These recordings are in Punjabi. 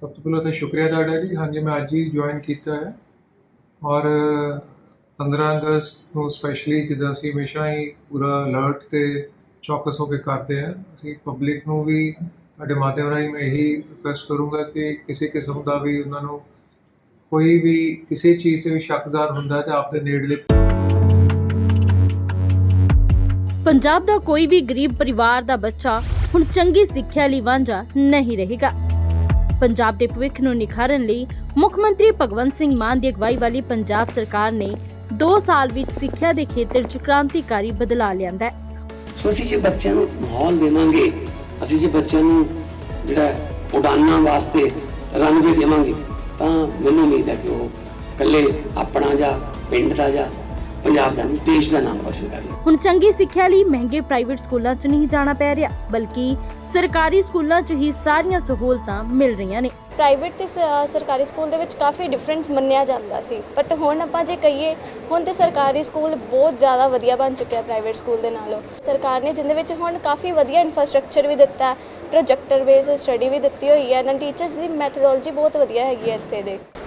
ਸਭ ਤੋਂ ਪਹਿਲਾਂ ਤਾਂ ਸ਼ੁਕਰੀਆ ਤੁਹਾਡਾ ਜੀ। ਹਾਂਜੀ, ਮੈਂ ਅੱਜ ਹੀ ਜੁਆਇਨ ਕੀਤਾ ਹੈ। ਔਰ 15 ਅਗਸਤ ਨੂੰ ਸਪੈਸ਼ਲੀ ਜਿੱਦਾਂ ਅਸੀਂ ਹਮੇਸ਼ਾ ਹੀ ਪੂਰਾ ਅਲਰਟ ਤੇ ਚੌਕਸ ਹੋ ਕੇ ਕਰਦੇ ਹਾਂ, ਅਸੀਂ ਪਬਲਿਕ ਨੂੰ ਵੀ ਤੁਹਾਡੇ ਮਾਧਿਅਮ ਰਾਹੀਂ ਮੈਂ ਇਹੀ ਰਿਕੁਐਸਟ ਕਰੂੰਗਾ ਕਿ ਕਿਸੇ ਕਿਸਮ ਦਾ ਵੀ ਉਹਨਾਂ ਨੂੰ ਕੋਈ ਵੀ ਕਿਸੇ ਚੀਜ਼ ਤੇ ਵੀ ਸ਼ੱਕਦਾਰ ਹੁੰਦਾ ਹੈ ਆਪਣੇ ਨੇੜਲੇ ਪੰਜਾਬ ਦਾ ਕੋਈ ਵੀ ਗਰੀਬ ਪਰਿਵਾਰ ਦਾ ਬੱਚਾ ਹੁਣ ਚੰਗੀ ਸਿੱਖਿਆ ਲਈ ਵਾਂਝਾ ਨਹੀਂ ਰਹੇਗਾ। ਪੰਜਾਬ ਦੇ ਭਵਿੱਖ ਨੂੰ ਨਿਖਾਰਨ ਲਈ ਮੁੱਖ ਮੰਤਰੀ ਭਗਵੰਤ ਸਿੰਘ ਮਾਨ ਦੀ ਅਗਵਾਈ ਵਾਲੀ ਪੰਜਾਬ ਸਰਕਾਰ ਨੇ 2 ਸਾਲ ਵਿੱਚ ਸਿੱਖਿਆ ਦੇ ਖੇਤਰ 'ਚ ਕ੍ਰਾਂਤੀਕਾਰੀ ਬਦਲਾਅ ਲਿਆਂਦਾ ਹੈ। ਸੋ ਅਸੀਂ ਜੇ ਬੱਚਿਆਂ ਨੂੰ ਮਾਹੌਲ ਦੇਵਾਂਗੇ, ਅਸੀਂ ਜੇ ਬੱਚਿਆਂ ਨੂੰ ਜਿਹੜਾ ਉਡਾਨਾਂ ਵਾਸਤੇ ਰਨਵੇ ਦੇਵਾਂਗੇ, ਤਾਂ ਮੈਨੂੰ ਉਮੀਦ ਹੈ ਕਿ ਉਹ ਇਕੱਲੇ ਆਪਣਾ ਜਾਂ ਪਿੰਡ ਦਾ ਜਾਂ ਪੰਜਾਬ ਦਾ ਨਹੀਂ ਦੇਸ਼ ਦਾ ਨਾਮ ਰੋਸ਼ਨ ਕਰਨਗੇ ਹੁਣ ਚੰਗੀ ਸਿੱਖਿਆ ਲਈ ਮਹਿੰਗੇ ਪ੍ਰਾਈਵੇਟ ਸਕੂਲਾਂ 'ਚ ਨਹੀਂ ਜਾਣਾ ਪੈ ਰਿਹਾ ਬਲਕਿ ਸਰਕਾਰੀ ਸਕੂਲਾਂ 'ਚ ਹੀ ਸਾਰੀਆਂ ਸਹੂਲਤਾਂ ਮਿਲ ਰਹੀਆਂ ਨੇ। ਪ੍ਰਾਈਵੇਟ ਤੇ ਸ- ਸਰਕਾਰੀ ਸਕੂਲ ਦੇ ਵਿੱਚ ਕਾਫੀ ਡਿਫਰੈਂਸ ਮੰਨਿਆ ਜਾਂਦਾ ਸੀ ਬਟ ਹੁਣ ਆਪਾਂ ਜੇ ਕਹੀਏ ਹੁਣ ਤੇ ਸਰਕਾਰੀ ਸਕੂਲ ਬਹੁਤ ਜ਼ਿਆਦਾ ਵਧੀਆ ਬਣ ਚੁੱਕਿਆ ਪ੍ਰਾਈਵੇਟ ਸਕੂਲ ਦੇ ਨਾਲੋਂ। ਸਰਕਾਰ ਨੇ ਜਿੰਦੇ ਵਿੱਚ ਹੁਣ ਕਾਫੀ ਵਧੀਆ ਇਨਫਰਾਸਟ੍ਰਕਚਰ ਵੀ ਦਿੱਤਾ ਪ੍ਰੋਜੈਕਟਰ ਬੇਸ ਸਟੱਡੀ ਵੀ ਦਿੱਤੀ ਹੋਈ ਹੈ ਇਹਨਾਂ ਟੀਚਰਸ ਦੀ ਮੈਥਡੋਲੋਜੀ ਬਹੁਤ ਵਧੀਆ ਹੈਗੀ ਹੈ ਇੱਥੇ ਦੇ।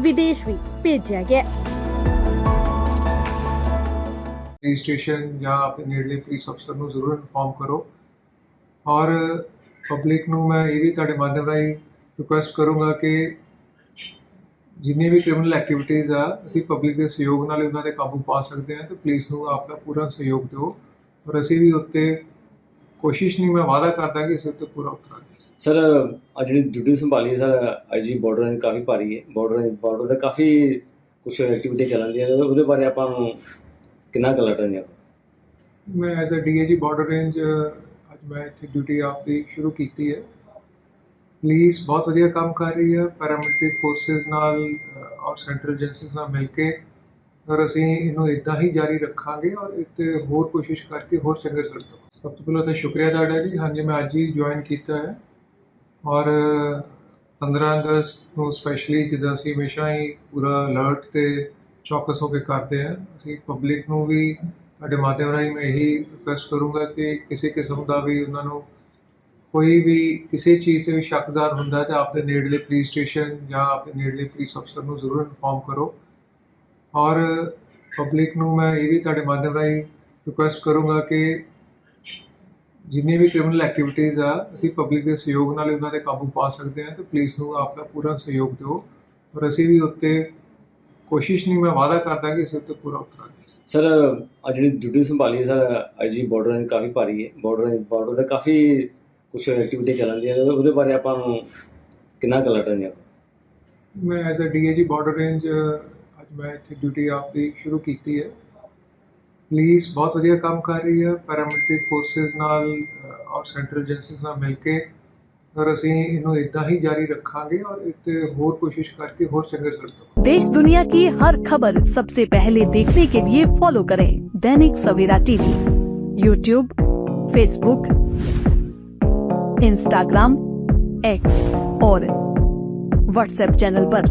ਵਿਦੇਸ਼ ਵੀ ਭੇਜਿਆ ਗਿਆ। ਪੁਲਿਸ ਸਟੇਸ਼ਨ ਜਾਂ ਆਪਣੇ ਨੇੜਲੇ ਪੁਲਿਸ ਅਫਸਰ ਨੂੰ ਜ਼ਰੂਰ ਇਨਫੋਰਮ ਕਰੋ। ਔਰ ਪਬਲਿਕ ਨੂੰ ਮੈਂ ਇਹ ਵੀ ਤੁਹਾਡੇ ਮਾਧਿਅਮ ਰਾਹੀਂ ਰਿਕੁਐਸਟ ਕਰੂੰਗਾ ਕਿ ਜਿੰਨੀ ਵੀ ਕ੍ਰਿਮੀਨਲ ਐਕਟੀਵਿਟੀਜ਼ ਆ, ਅਸੀਂ ਪਬਲਿਕ ਦੇ ਸਹਿਯੋਗ ਨਾਲ ਉਹਨਾਂ ਤੇ ਕਾਬੂ ਪਾ ਸਕਦੇ ਹਾਂ ਤੇ ਪੁਲਿਸ ਨੂੰ ਆਪਦਾ ਪੂਰਾ ਸਹਿਯੋਗ ਦਿਓ। ਔਰ ਅਸੀਂ ਵੀ ਉੱਤੇ ਕੋਸ਼ਿਸ਼ ਨਹੀਂ ਮੈਂ ਵਾਅਦਾ ਕਰਦਾ ਕਿ ਅਸੀਂ ਉੱਤੇ ਪੂਰਾ ਉਤਰਾਂਗੇ ਸਰ ਅੱਜ ਜਿਹੜੀ ਡਿਊਟੀ ਸੰਭਾਲੀ ਹੈ ਸਰ ਆਈਜੀ ਬਾਰਡਰ ਰੇਂਜ ਕਾਫੀ ਭਾਰੀ ਹੈ। ਬਾਰਡਰ ਬਾਰਡਰ ਦਾ ਕਾਫੀ ਕੁਝ ਐਕਟੀਵਿਟੀ ਚੱਲਦੀਆਂ ਨੇ ਉਹਦੇ ਬਾਰੇ ਆਪਾਂ ਨੂੰ ਕਿੰਨਾ ਕੁ ਰਹਿੰਦੇ ਆਪਾਂ ਮੈਂ as a DIG border range ਅੱਜ ਮੈਂ ਇੱਥੇ ਡਿਊਟੀ ਆਪਦੀ ਸ਼ੁਰੂ ਕੀਤੀ ਹੈ। ਪੁਲਿਸ ਬਹੁਤ ਵਧੀਆ ਕੰਮ ਕਰ ਰਹੀ ਹੈ। ਪੈਰਾਮਿਲਟਰੀ ਫੋਰਸਸ ਨਾਲ ਔਰ ਸੈਂਟਰਲ ਏਜੰਸੀਜ਼ ਨਾਲ ਮਿਲ ਕੇ। ਔਰ ਅਸੀਂ ਇਹਨੂੰ ਇਦਾਂ ਹੀ ਜਾਰੀ ਰੱਖਾਂਗੇ ਔਰ 'ਤੇ ਹੋਰ ਕੋਸ਼ਿਸ਼ ਕਰਕੇ ਹੋਰ ਚੰਗੇ ਰਿਜ਼ਲਟ ਸਭ ਤੋਂ ਪਹਿਲਾਂ ਤਾਂ ਸ਼ੁਕਰੀਆ ਤੁਹਾਡਾ ਜੀ। ਹਾਂਜੀ, ਮੈਂ ਅੱਜ ਹੀ ਜੁਆਇਨ ਕੀਤਾ ਹੈ। ਔਰ 15 ਅਗਸਤ ਨੂੰ ਸਪੈਸ਼ਲੀ ਜਿੱਦਾਂ ਅਸੀਂ ਹਮੇਸ਼ਾ ਹੀ ਪੂਰਾ ਅਲਰਟ ਤੇ ਚੌਕਸ ਹੋ ਕੇ ਕਰਦੇ ਹਾਂ, ਅਸੀਂ ਪਬਲਿਕ ਨੂੰ ਵੀ ਤੁਹਾਡੇ ਮਾਧਿਅਮ ਰਾਹੀਂ ਮੈਂ ਇਹੀ ਰਿਕੁਐਸਟ ਕਰੂੰਗਾ ਕਿ ਕਿਸੇ ਕਿਸਮ ਦਾ ਵੀ ਉਹਨਾਂ ਨੂੰ ਕੋਈ ਵੀ ਕਿਸੇ ਚੀਜ਼ ਤੇ ਵੀ ਸ਼ੱਕਦਾਰ ਹੁੰਦਾ ਤਾਂ ਆਪਣੇ ਨੇੜਲੇ ਪੁਲਿਸ ਸਟੇਸ਼ਨ ਜਾਂ ਆਪਣੇ ਨੇੜਲੇ ਪੁਲਿਸ ਅਫਸਰ ਨੂੰ ਜ਼ਰੂਰ ਇਨਫੋਰਮ ਕਰੋ। ਔਰ ਪਬਲਿਕ ਨੂੰ ਮੈਂ ਇਹ ਵੀ ਤੁਹਾਡੇ ਮਾਧਿਅਮ ਰਾਹੀਂ ਰਿਕੁਐਸਟ ਕਰੂੰਗਾ ਕਿ ਜਿੰਨੀ ਵੀ ਕ੍ਰਿਮੀਨਲ ਐਕਟੀਵਿਟੀਜ਼ ਆ ਅਸੀਂ ਪਬਲਿਕ ਦੇ ਸਹਿਯੋਗ ਨਾਲ ਉਹਨਾਂ ਤੇ ਕਾਬੂ ਪਾ ਸਕਦੇ ਹਾਂ ਤੇ ਪੁਲਿਸ ਨੂੰ ਆਪਦਾ ਪੂਰਾ ਸਹਿਯੋਗ ਦਿਓ। ਔਰ ਅਸੀਂ ਵੀ ਉੱਤੇ ਕੋਸ਼ਿਸ਼ ਨਹੀਂ ਮੈਂ ਵਾਅਦਾ ਕਰਦਾ ਕਿ ਅਸੀਂ ਉੱਤੇ ਪੂਰਾ ਉਤਰਾਂਗੇ। ਸਰ ਅੱਜ ਜਿਹੜੀ ਡਿਊਟੀ ਸੰਭਾਲੀ ਹੈ ਸਰ ਆਈਜੀ ਬਾਰਡਰ ਰੇਂਜ ਕਾਫੀ ਭਾਰੀ ਹੈ। ਬਾਰਡਰ ਬਾਰਡਰ ਦਾ ਕਾਫੀ ਕੁਝ ਐਕਟੀਵਿਟੀ ਚੱਲਦੀਆਂ ਨੇ ਉਹਦੇ ਬਾਰੇ ਆਪਾਂ ਨੂੰ ਕਿੰਨਾ ਕੁ ਆਪਾਂ ਮੈਂ as a DIG border range ਅੱਜ ਮੈਂ ਇੱਥੇ ਡਿਊਟੀ ਆਪਦੀ ਸ਼ੁਰੂ ਕੀਤੀ ਹੈ। ਪੁਲਿਸ ਬਹੁਤ ਵਧੀਆ ਕੰਮ ਕਰ ਰਹੀ ਹੈ ਪੈਰਾਮਿਲਟਰੀ ਫੋਰਸਸ ਨਾਲ ਅ, ਔਰ ਸੈਂਟਰਲ ਏਜੰਸੀਜ਼ ਨਾਲ ਮਿਲ ਕੇ ਔਰ ਅਸੀਂ ਇਹਨੂੰ ਇਦਾਂ ਹੀ ਜਾਰੀ ਰੱਖਾਂਗੇ ਔਰ ਇਹ 'ਤੇ ਹੋਰ ਕੋਸ਼ਿਸ਼ ਕਰਕੇ ਹੋਰ ਚੰਗੇ ਰਿਜ਼ਲਟ ਦਵਾਂਗੇ देश दुनिया की हर खबर सबसे पहले देखने के लिए फॉलो करें Dainik Savera TV YouTube Facebook Instagram X और व्हाट्सएप चैनल पर।